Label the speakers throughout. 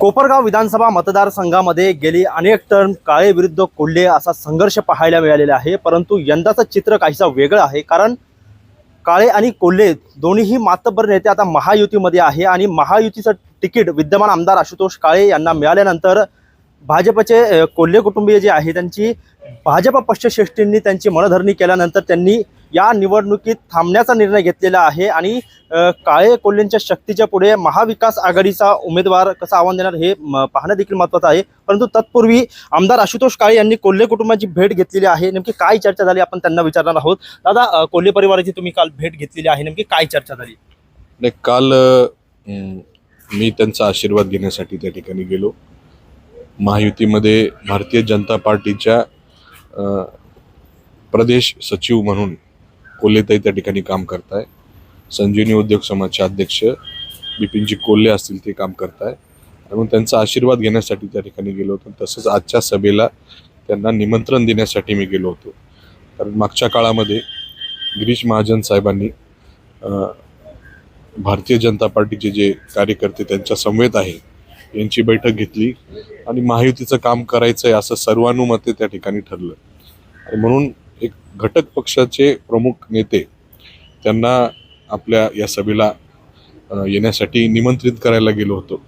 Speaker 1: कोपरगाव विधानसभा मतदारसंघामध्ये गेली अनेक टर्म काळे विरुद्ध कोल्हे असा संघर्ष पाहायला मिळालेला आहे. परंतु यंदाचं चित्र काहीसा वेगळं आहे. कारण काळे आणि कोल्हे दोन्हीही मातब्बर नेते आता महायुतीमध्ये आहे आणि महायुतीचं तिकीट विद्यमान आमदार आशुतोष काळे यांना मिळाल्यानंतर भाजपचे कोल्हे कुटुंबीय जे आहे त्यांची भाजप पक्षश्रेष्ठींनी त्यांची मनधरणी केल्यानंतर त्यांनी या निवडणुकीत थांबण्याचा निर्णय घेतलेला आहे आणि काळे कोल्हेंच्या शक्तीच्या पुढे महाविकास आघाडीचा उमेदवार कसं आव्हान देणार हे म, पाहणं देखील महत्त्वाचं आहे. परंतु तत्पूर्वी आमदार आशुतोष काळे यांनी कोल्हे कुटुंबाची भेट घेतलेली आहे. नेमकी काय चर्चा झाली आपण त्यांना विचारणार आहोत. दादा कोल्हे परिवाराची तुम्ही काल भेट घेतलेली आहे. नेमकी काय चर्चा झाली?
Speaker 2: नाही काल मी त्यांचा आशीर्वाद घेण्यासाठी त्या ठिकाणी गेलो. महायुतीमध्ये भारतीय जनता पार्टीच्या प्रदेश सचिव म्हणून कोल्हेताई त्या ठिकाणी काम करताय. संजीवनी उद्योग समाजचे अध्यक्ष बिपिनजी कोल्हे असतील ते काम करताय. म्हणून त्यांचा आशीर्वाद घेण्यासाठी त्या ठिकाणी गेलो होतो. तसंच आजच्या सभेला त्यांना निमंत्रण देण्यासाठी मी गेलो होतो. कारण मागच्या काळामध्ये गिरीश महाजन साहेबांनी भारतीय जनता पार्टीचे जे कार्यकर्ते त्यांच्या समवेत आहे यांची बैठक घेतली आणि महायुतीचं काम करायचं आहे असं सर्वानुमते त्या ठिकाणी ठरलं. आणि म्हणून एक घटक पक्षाचे प्रमुख नेते त्यांना आपल्या या सभेला येण्यासाठी निमंत्रित करायला गेलो होतो.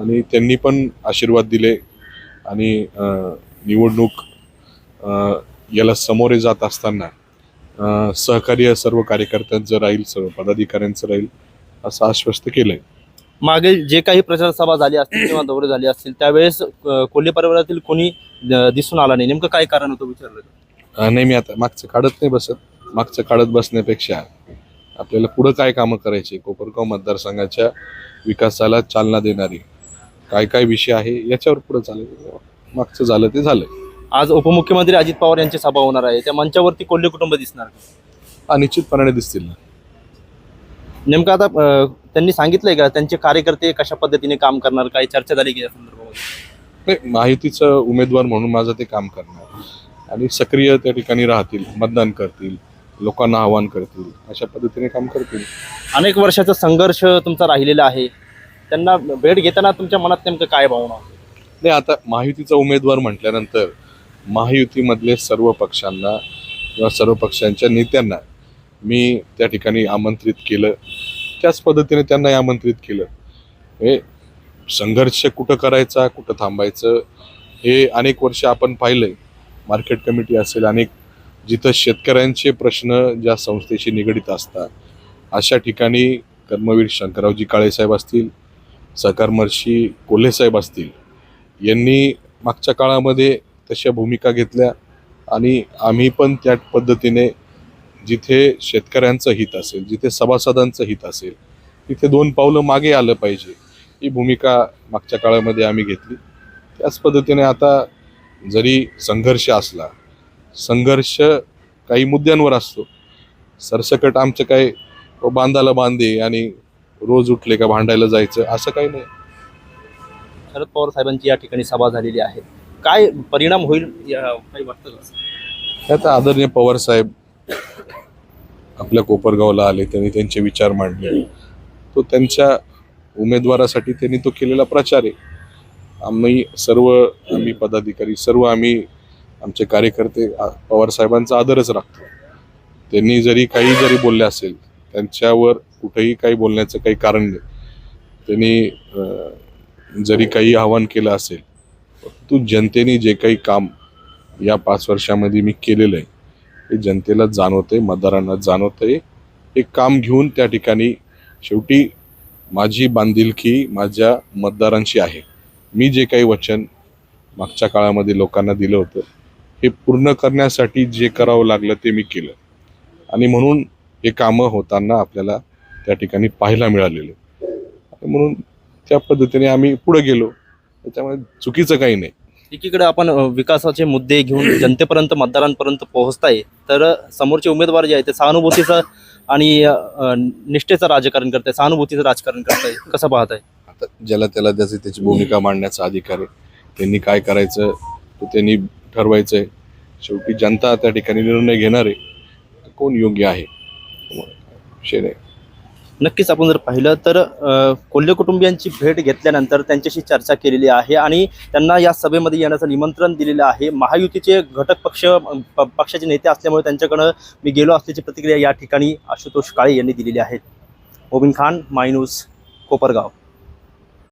Speaker 2: आणि त्यांनी पण आशीर्वाद दिले आणि निवडणूक याला समोरे जात असताना सहकार्य सर्व कार्यकर्त्यांचं राहील सर्व पदाधिकाऱ्यांचं राहील असं आश्वस्त केलंय.
Speaker 1: मागील जे काही प्रचार सभा झाली असतील किंवा दौरे झाले असतील त्यावेळेस कोल्हे परिवारातील कोणी दिसून आला नाही. नेमकं काय कारण होतं विचारलं?
Speaker 2: अ, नाही मी आता मागचं काढत नाही बसत. मागचं काढत बसण्यापेक्षा आपल्याला पुढं काय कामं करायची? कोपरगाव मतदारसंघाच्या विकासाला चालना देणारी काय काय विषय आहे? याच्यावर पुढं चालेल. मागचं झालं ते झालं
Speaker 1: आज उपमुख्यमंत्री अजित पवार यांची सभा होणार आहे. त्या मंचावरती कोल्हे कुटुंब दिसणार
Speaker 2: हा निश्चितपणाने दिसतील ना.
Speaker 1: नेमकं आता अ, त्यांनी सांगितलंय का? त्यांचे कार्यकर्ते कशा पद्धतीने काम करणार? काही चर्चा झाली की या संदर्भामध्ये?
Speaker 2: नाही माहितीचं उमेदवार म्हणून माझं ते काम करणार. आणि सक्रिय त्या ठिकाणी राहतील मतदान करतील लोकांना आवाहन करतील अशा पद्धतीने काम करतील.
Speaker 1: अनेक वर्षाचा संघर्ष तुमचा राहिलेला आहे. त्यांना भेट घेताना तुमच्या मनात नेमकं काय भावना?
Speaker 2: नाही आता महायुतीचा उमेदवार म्हटल्यानंतर महायुतीमधले सर्व पक्षांना किंवा सर्व पक्षांच्या नेत्यांना मी त्या ठिकाणी आमंत्रित केलं. त्याच पद्धतीने त्यांना आमंत्रित केलं. हे संघर्ष कुठं करायचा कुठं थांबायचं हे अनेक वर्ष आपण पाहिलंय. मार्केट कमिटी असेल अनेक जिथं शेतकऱ्यांचे प्रश्न ज्या संस्थेशी निगडीत असतात अशा ठिकाणी कर्मवीर शंकररावजी काळेसाहेब असतील सहकारमर्षी कोल्हेसाहेब असतील यांनी मागच्या काळामध्ये तशा भूमिका घेतल्या आणि आम्ही पण त्या पद्धतीने जिथे शेतकऱ्यांचं हित असेल जिथे सभासदांचं हित असेल तिथे दोन पावलं मागे आलं पाहिजे ही भूमिका मागच्या काळामध्ये आम्ही घेतली. त्याच पद्धतीने आता जरी संघर्ष असला संघर्ष काही मुद्द्यांवर असतो. सरसकट आमचं काय "ओ, बांधाला बांधे आणि रोज उठले का भांडायला जायचं असं काही नाही.
Speaker 1: शरद पवार साहेबांची या ठिकाणी सभा झालेली आहे. काय परिणाम होईल काही वाटतं का?
Speaker 2: आता आदरणीय पवार साहेब आपल्या कोपरगावला आले त्यांनी त्यांचे विचार मांडले. तो त्यांच्या उमेदवारासाठी त्यांनी तो केलेला प्रचार आहे. आम्ही सर्व आम्ही पदाधिकारी सर्व आम्ही आमचे कार्यकर्ते आ- आदरच राखतो. त्यांनी जरी काही जरी बोलले असेल त्यांच्यावर कुठेही काही बोलण्याचं काही कारण नाही. त्यांनी जरी काही आव्हान केलं असेल परंतु जनतेने जे काही काम या पाच वर्षामध्ये मी केलेलं आहे हे जनतेला जाणवतंय मतदारांना जाणवतंय. हे काम घेऊन त्या ठिकाणी शेवटी माझी बांधिलकी माझ्या मतदारांशी आहे. मी जे काही वचन मागच्या काळामध्ये लोकांना दिलं होतं हे पूर्ण करण्यासाठी जे करावं लागलं ते मी केलं. आणि म्हणून हे कामं होताना आपल्याला त्या ठिकाणी पाहायला मिळालेले. म्हणून त्या पद्धतीने आम्ही पुढे गेलो. त्याच्यामुळे चुकीचं काही नाही.
Speaker 1: एकीकडे आपण विकासाचे मुद्दे घेऊन जनतेपर्यंत मतदारांपर्यंत पोहोचताय तर समोरचे उमेदवार जे आहे ते सहानुभूतीचं आणि निष्ठेचं राजकारण करताय सहानुभूतीचं राजकारण करताय. कसं पाहताय?
Speaker 2: ज्याला त्याला त्याची त्याची भूमिका मांडण्याचा अधिकार आहे. त्यांनी काय करायचं तो त्यांनी ठरवायचं आहे शेवटी जनता त्या ठिकाणी निर्णय घेणार आहे. कोण योग्य आहे? विषय नाही
Speaker 1: नक्कीच आपण जर पाहिलं तर कोल्हे कुटुंबियांची भेट घेतल्यानंतर त्यांच्याशी चर्चा केलेली आहे आणि त्यांना या सभेमध्ये येण्याचं निमंत्रण दिलेलं आहे. महायुतीचे घटक पक्ष प- पक्षाचे नेते असल्यामुळे त्यांच्याकडं मी गेलो असल्याची प्रतिक्रिया या ठिकाणी आशुतोष काळे यांनी दिलेली आहे. Mobin Khan my news Kopargaon.